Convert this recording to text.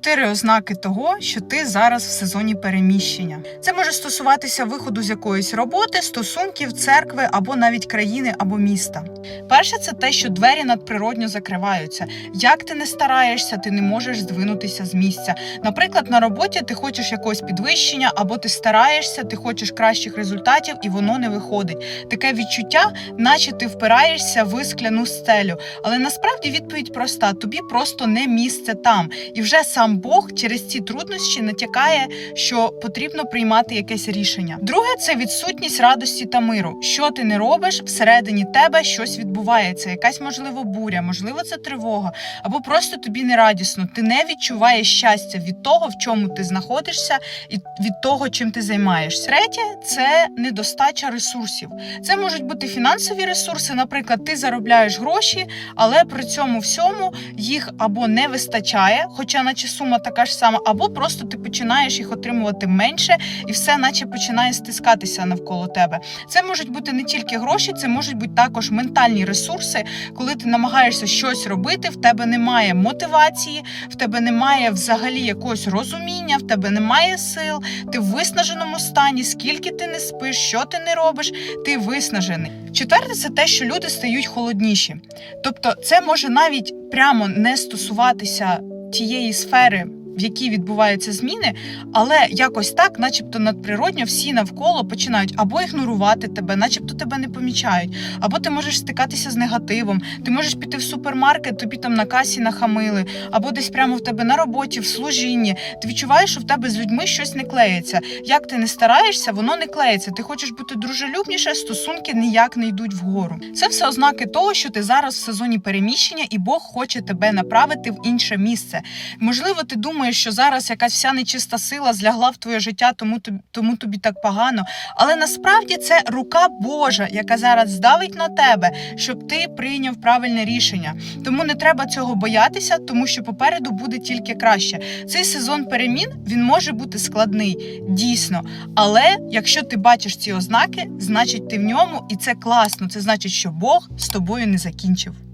Чотири ознаки того, що ти зараз в сезоні переміщення. Це може стосуватися виходу з якоїсь роботи, стосунків, церкви або навіть країни або міста. Перше, це те, що двері надприродньо закриваються. Як ти не стараєшся, ти не можеш здвинутися з місця. Наприклад, на роботі ти хочеш якогось підвищення, або ти стараєшся, ти хочеш кращих результатів, і воно не виходить. Таке відчуття, наче ти впираєшся в скляну стелю. Але насправді відповідь проста: тобі просто не місце там. І вже сам Бог через ці труднощі натякає, що потрібно приймати якесь рішення. Друге це відсутність радості та миру. Що ти не робиш, всередині тебе щось відбувається, якась можливо буря, можливо, це тривога, або просто тобі не радісно. Ти не відчуваєш щастя від того, в чому ти знаходишся, і від того, чим ти займаєшся. Третє це недостача ресурсів. Це можуть бути фінансові ресурси. Наприклад, ти заробляєш гроші, але при цьому всьому їх або не вистачає, хоча наче сума така ж сама, або просто ти починаєш їх отримувати менше, і все, наче починає стискатися навколо тебе. Це можуть бути не тільки гроші, це можуть бути також ментальні ресурси, коли ти намагаєшся щось робити, в тебе немає мотивації, в тебе немає взагалі якогось розуміння, в тебе немає сил, ти в виснаженому стані, скільки ти не спиш, що ти не робиш, ти виснажений. Четверте, це те, що люди стають холодніші. Тобто, це може навіть прямо не стосуватися тієї сфери. В якій відбуваються зміни, але якось так, начебто надприродньо, всі навколо починають або ігнорувати тебе, начебто тебе не помічають, або ти можеш стикатися з негативом, ти можеш піти в супермаркет, тобі там на касі нахамили, або десь прямо в тебе на роботі, в служінні. Ти відчуваєш, що в тебе з людьми щось не клеїться. Як ти не стараєшся, воно не клеїться. Ти хочеш бути дружелюбніше, стосунки ніяк не йдуть вгору. Це все ознаки того, що ти зараз в сезоні переміщення, і Бог хоче тебе направити в інше місце. Можливо, ти думаєш, що зараз якась вся нечиста сила злягла в твоє життя, тому тобі, тому тобі так погано. Але насправді це рука Божа, яка зараз здавить на тебе, щоб ти прийняв правильне рішення. Тому не треба цього боятися, тому що попереду буде тільки краще. Цей сезон перемін він може бути складний, дійсно. Але якщо ти бачиш ці ознаки, значить ти в ньому, і це класно. Це значить, що Бог з тобою не закінчив.